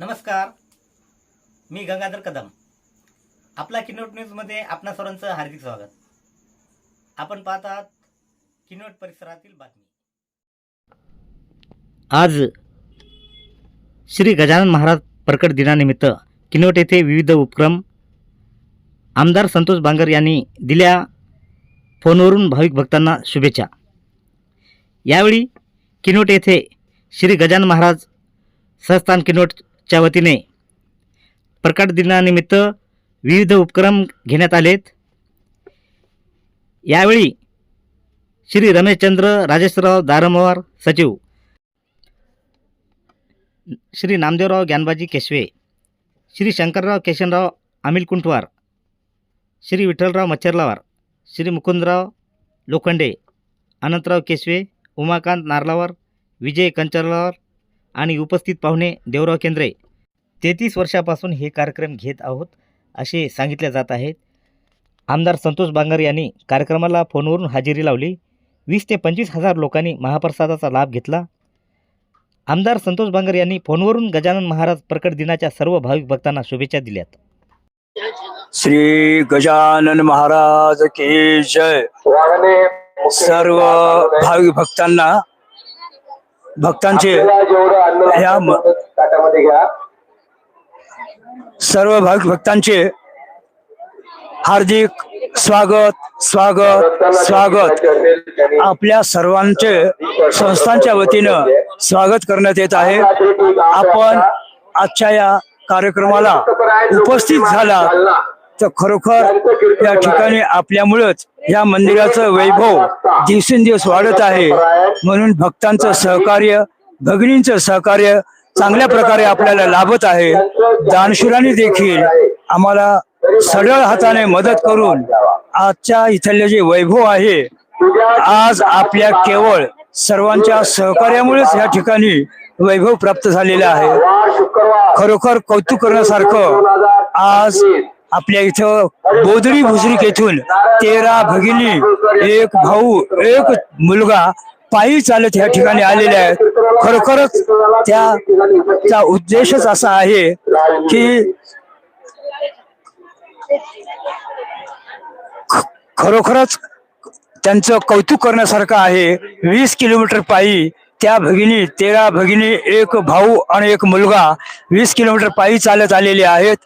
नमस्कार. मी गंगाधर कदम. आपला किनोट न्यूजमध्ये आपणा सर्वांचं हार्दिक स्वागत. आपण पाहतात किनोट परिसरातील बातमी. आज श्री गजानन महाराज प्रकट दिनानिमित्त किनोट येथे विविध उपक्रम आमदार संतोष बांगर यांनी दिल्या फोनवरून भाविक भक्तांना शुभेच्छा. यावेळी किनोट येथे श्री गजानन महाराज संस्थान च्या वतीने प्रकट दिनानिमित्त विविध उपक्रम घेण्यात आलेत. यावेळी श्री रमेशचंद्र राजेश्वरराव दारमवार सचिव श्री नामदेवराव ज्ञानबाजी केशवे श्री शंकरराव केशनराव अमिल कुंठवार श्री विठ्ठलराव मच्छरलावार श्री मुकुंदराव लोखंडे अनंतराव केशवे उमाकांत नारलावार विजय कंचरलावार आणि उपस्थित पाहुणे देवराव केंद्रे तेहतीस वर्षापासून हे कार्यक्रम घेत आहोत असे सांगितले जात आहेत आमदार संतोष बांगर यांनी कार्यक्रमाला फोनवरून हजेरी लावली. वीस ते पंचवीस हजार लोकांनी महाप्रसादाचा लाभ घेतला. आमदार संतोष बांगर यांनी फोनवरून गजानन महाराज प्रकट दिनाच्या सर्व भाविक भक्तांना शुभेच्छा दिल्यात. श्री गजानन महाराज की जय. सर्व भाविक भक्तांना भक्तांचे म- सर्व भाविक भक्तांचे हार्दिक स्वागत स्वागत स्वागत. आपल्या सर्वांचे संस्थांच्या वतीनं स्वागत करण्यात येत आहे. आपण आजच्या या कार्यक्रमाला उपस्थित झाला तर खरोखर या ठिकाणी आपल्यामुळेच या मंदिराचं वैभव दिवसेंदिवस वाढत आहे. म्हणून भक्तांचं सहकार्य भगिनींचं सहकार्य चांगल्या प्रकारे आपल्याला लाभत आहे. दानशुरांनी देखील आम्हाला सरळ हाताने मदत करून आजच्या इथले जे वैभव आहे आज आपल्या केवळ सर्वांच्या सहकार्यामुळेच या ठिकाणी वैभव प्राप्त झालेला आहे. खरोखर कौतुक करण्यासारखं आज आपल्या इथं बोदरी भुसरीक येथून तेरा भगिनी एक भाऊ एक मुलगा पायी चालत या ठिकाणी आलेले आहेत. खरोखरच त्याचा उद्देशच असा आहे की खरोखरच त्यांचं कौतुक करण्यासारखं आहे. वीस किलोमीटर पायी त्या भगिनी तेरा भगिनी एक भाऊ आणि एक मुलगा वीस किलोमीटर पायी चालत आलेले आहेत.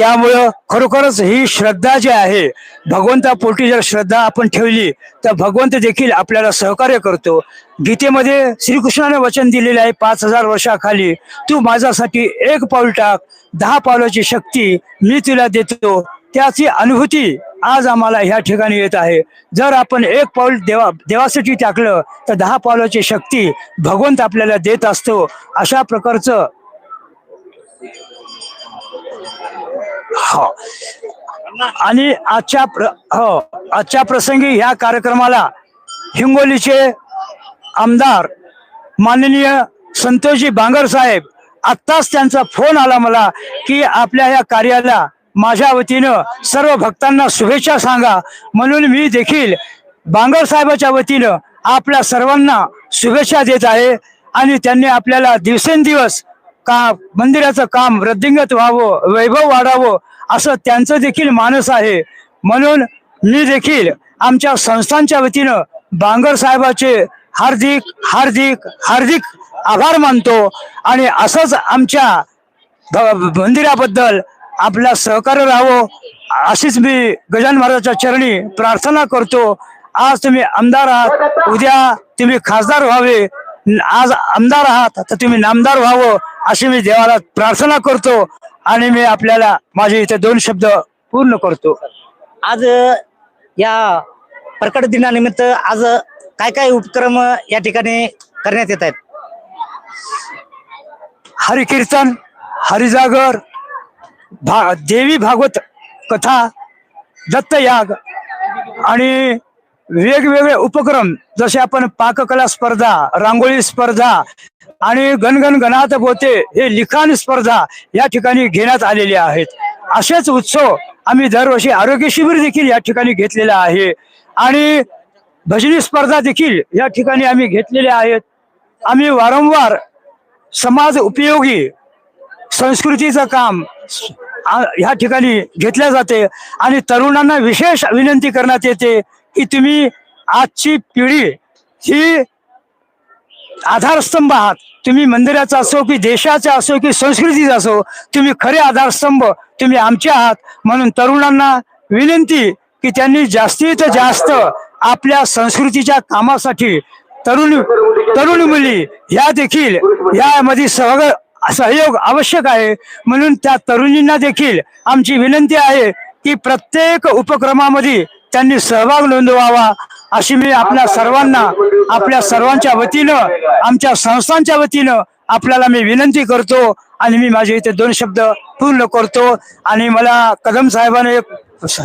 त्यामुळं खरोखरच ही श्रद्धा जी आहे भगवंतापोटी जर श्रद्धा आपण ठेवली तर भगवंत देखील आपल्याला सहकार्य करतो. गीतेमध्ये श्रीकृष्णाने वचन दिलेले आहे पाच हजार वर्षाखाली तू माझ्यासाठी एक पाऊल टाक दहा पावलाची शक्ती मी तुला देतो. त्याची अनुभूती आज आम्हाला ह्या ठिकाणी येत आहे. जर आपण एक पाऊल देवा देवासाठी टाकलं तर दहा पावलाची शक्ती भगवंत आपल्याला देत असतो. अशा प्रकारचं हो. आणि आजच्या प्र हो आजच्या प्रसंगी ह्या कार्यक्रमाला हिंगोलीचे आमदार माननीय संतोषजी बांगर साहेब आत्ताच त्यांचा फोन आला मला की आपल्या या कार्याला माझ्या वतीनं सर्व भक्तांना शुभेच्छा सांगा. म्हणून मी देखील बांगर साहेबाच्या वतीनं आपल्या सर्वांना शुभेच्छा देत आहे आणि त्यांनी आपल्याला दिवसेंदिवस का मंदिराचं काम वृद्धिंगत व्हावं वैभव वाढावं असं त्यांचं देखील मानस आहे. म्हणून मी देखील आमच्या संस्थांच्या वतीनं बांगर साहेबाचे हार्दिक हार्दिक हार्दिक आभार मानतो आणि असंच आमच्या मंदिराबद्दल आपला सहकार्य राहावं अशीच मी गजान महाराजाच्या चरणी प्रार्थना करतो. आज तुम्ही आमदार आहात उद्या तुम्ही खासदार व्हावे. आज आमदार आहात तर तुम्ही नामदार व्हावं अशी मी देवाला प्रार्थना करतो. आणि मी आपल्याला माझे इथे दोन शब्द पूर्ण करतो. आज या प्रकट दिनानिमित्त आज काय काय उपक्रम या ठिकाणी करण्यात येत आहेत? हरिकीर्तन हरिजागर भा देवी भागवत कथा दत्तयाग आणि वेगवेगळे उपक्रम जसे आपण पाककला स्पर्धा रांगोळी स्पर्धा आणि गणगण गणात बोते हे लिखाण स्पर्धा या ठिकाणी घेण्यात आलेले आहेत. असेच उत्सव आम्ही दरवर्षी आरोग्य शिबिर देखील या ठिकाणी घेतलेला आहे. आणि भजनी स्पर्धा देखील या ठिकाणी आम्ही घेतलेल्या आहेत. आम्ही वारंवार समाज उपयोगी संस्कृतीचं काम ह्या ठिकाणी घेतल्या जाते आणि तरुणांना विशेष विनंती करण्यात येते की तुम्ही आजची पिढी ही आधारस्तंभ आहात. तुम्ही मंदिराचा असो की देशाचा असो की संस्कृतीचा असो तुम्ही खरे आधारस्तंभ तुम्ही आमचे आहात. म्हणून तरुणांना विनंती की त्यांनी जास्तीत जास्त आपल्या संस्कृतीच्या कामासाठी तरुण तरुण मुली ह्या देखील यामध्ये सहग सहयोग आवश्यक आहे. म्हणून त्या तरुणींना देखील आमची विनंती आहे की प्रत्येक उपक्रमामध्ये त्यांनी सहभाग नोंदवावा. अशी मी आपल्या सर्वांना आपल्या सर्वांच्या वतीनं आमच्या संस्थांच्या वतीनं आपल्याला मी विनंती करतो आणि मी माझे इथे दोन शब्द पूर्ण करतो आणि मला कदम साहेबांनी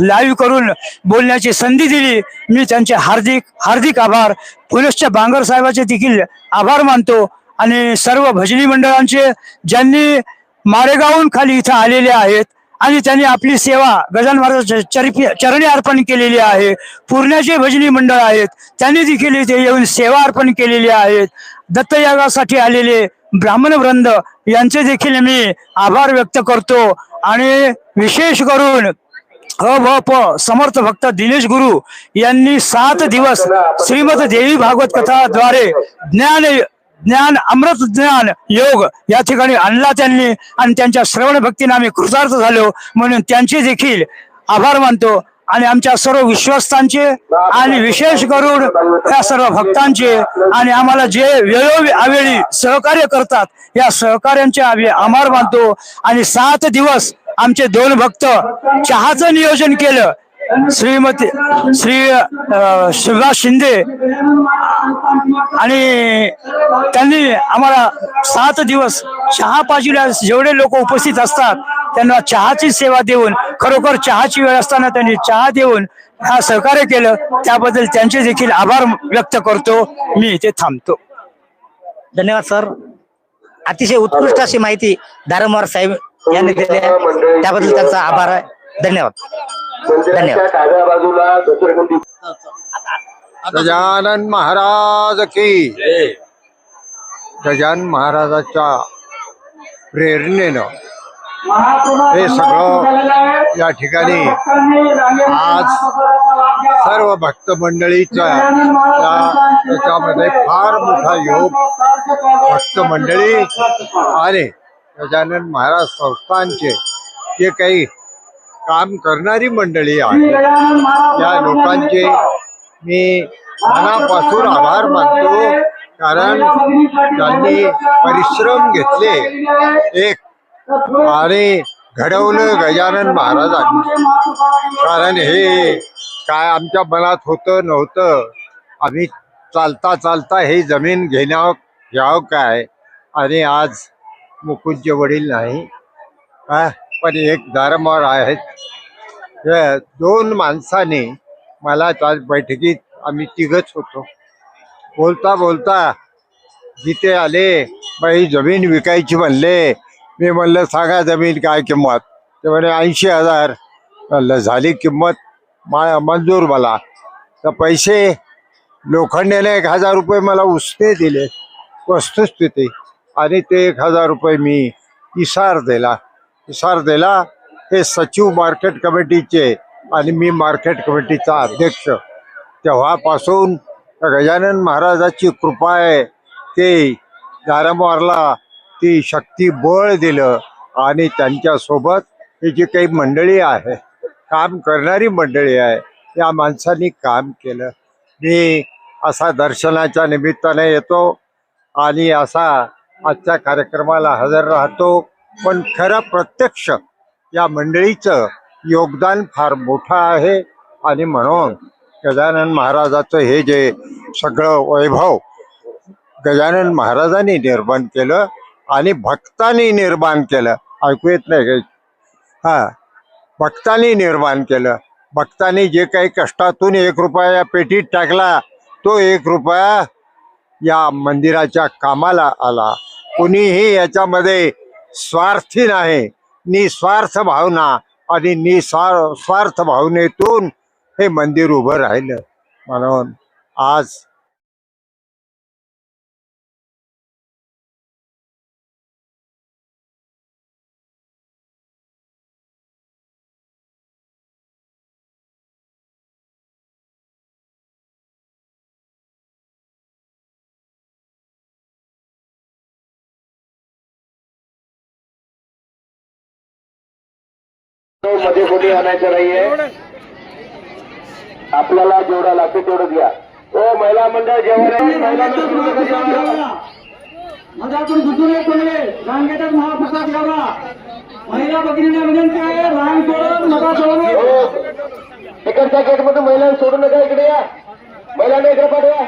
लाईव्ह करून बोलण्याची संधी दिली. मी त्यांचे हार्दिक हार्दिक आभार. पुनश्च बांगर साहेबाचे देखील आभार मानतो. आणि सर्व भजनी मंडळांचे ज्यांनी मारेगावहून खाली इथं आलेले आहेत आणि त्यांनी आपली सेवा गजान महाराज चरणी अर्पण केलेली आहे. पूर्णाचे भजनी मंडळ आहेत. त्यांनी देखील इथे येऊन सेवा अर्पण केलेली आहेत. दत्तयागासाठी आलेले ब्राह्मण वृंद यांचे देखील मी आभार व्यक्त करतो. आणि विशेष करून अ भ प समर्थ भक्त दिनेश गुरु यांनी सात दिवस श्रीमद देवी भागवत कथाद्वारे ज्ञान ज्ञान अमृत ज्ञान योग या ठिकाणी आणला त्यांनी. आणि त्यांच्या श्रवण भक्तीने आम्ही कृतार्थ झालो. म्हणून त्यांचे देखील आभार मानतो. आणि आमच्या सर्व विश्वस्तांचे आणि विशेष करून या सर्व भक्तांचे आणि आम्हाला जे वेळोवेळी सहकार्य करतात या सहकार्यांचे आम्ही आभार मानतो. आणि सात दिवस आमचे दोन भक्त चहाचं नियोजन केलं. श्रीमती श्री अ, शिवराज शिंदे आणि त्यांनी आम्हाला सात दिवस चहा पाजीला जेवढे लोक उपस्थित असतात त्यांना चहाची सेवा देऊन खरोखर चहाची वेळ असताना त्यांनी चहा देऊन हा सहकार्य केलं. त्याबद्दल त्यांचे देखील आभार व्यक्त करतो. मी इथे थांबतो. धन्यवाद सर. अतिशय उत्कृष्ट अशी माहिती दारमवार साहेब यांनी दिली आहे. त्याबद्दल त्यांचा आभार आहे. धन्यवाद. डाव्या बाजूला घसरगुंडी गजानन महाराज की गजानन महाराजाच्या प्रेरणेनं हे सगळं या ठिकाणी आज सर्व भक्त मंडळीच्या त्या- त्याच्यामध्ये फार मोठा योग भक्त मंडळी आणि गजानन महाराज संस्थांचे जे काही काम करणारी मंडळी आहे. या लोकांचे मी मनापासून आभार मानतो कारण त्यांनी परिश्रम घेतले. एक आणि घडवलं गजानन महाराजांनी. कारण हे काय आमच्या मनात होतं नव्हतं. आम्ही चालता चालता हे जमीन घेण्याव घ्यावं काय? आणि आज मुकुंदचे वडील नाही. हा, पण एक धर्मवर आहेत दोन माणसाने मला त्या बैठकीत आम्ही तिघच होतो. बोलता बोलता जिथे आले बाई जमीन विकायची म्हणले. मी म्हणलं सांगा जमीन काय किंमत? ते म्हणे ऐंशी हजार. म्हणलं झाली किंमत? मा मंजूर मला. तर पैसे लोखंडेने एक हजार रुपये मला उसने दिले. वस्तुस्थिती. आणि ते एक हजार रुपये मी इसार दिला. इसार दिला. हे सचिव मार्केट कमिटीचे आणि मी मार्केट कमिटीचा अध्यक्ष. तेव्हापासून गजानन महाराजाची कृपा आहे. ते दारामारला ती शक्ती बळ दिलं आणि त्यांच्यासोबत ही जी काही मंडळी आहे काम करणारी मंडळी आहे या माणसांनी काम केलं. मी असा दर्शनाच्या निमित्ताने येतो आणि असा आजच्या कार्यक्रमाला हजर राहतो. पण खरं प्रत्यक्ष या मंडळीचं योगदान फार मोठं आहे. आणि म्हणून गजानन महाराजाचं हे जे सगळं वैभव गजानन महाराजांनी निर्माण केलं आणि भक्तांनी निर्माण केलं. ऐकू येत नाही हां हा. भक्तांनी निर्माण केलं. भक्तांनी जे काही कष्टातून एक रुपया या पेटीत टाकला तो एक रुपया या मंदिराच्या कामाला आला. कुणीही याच्यामध्ये स्वार्थी नाही. निस्वार्थ भावना आणि निस्वार स्वार्थ भावनेतून हे मंदिर उभं राहिलं. म्हणून आज तो मध्ये कोणी आणायचं नाहीये. आपल्याला जेवढा लागते तेवढं घ्या. हो महिला मंडळ जेवण महिला. मधातून येत कोणी रांगेतच महाप्रसाद घ्यावा. महिला भगिनींना विनंती आहे रांग सोडून महिलांना सोडू नका इकडे या. महिलांना इकडे पाठवा.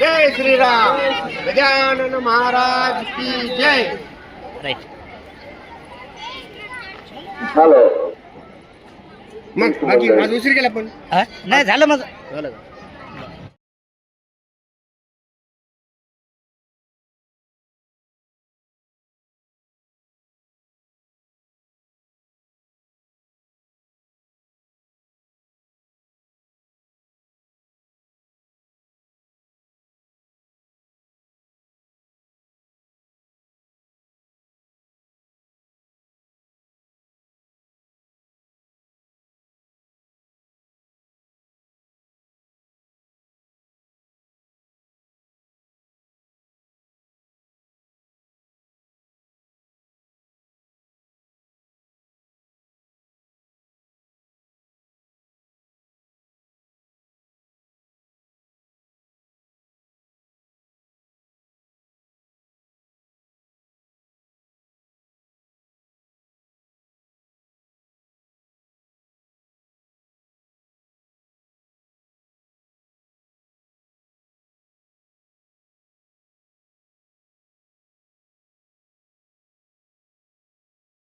जय श्रीराम गजानन महाराज की जय। राईट. हॅलो. मग बाकी माझं उशीर केला पण? नाही झालं माझं. झालं का?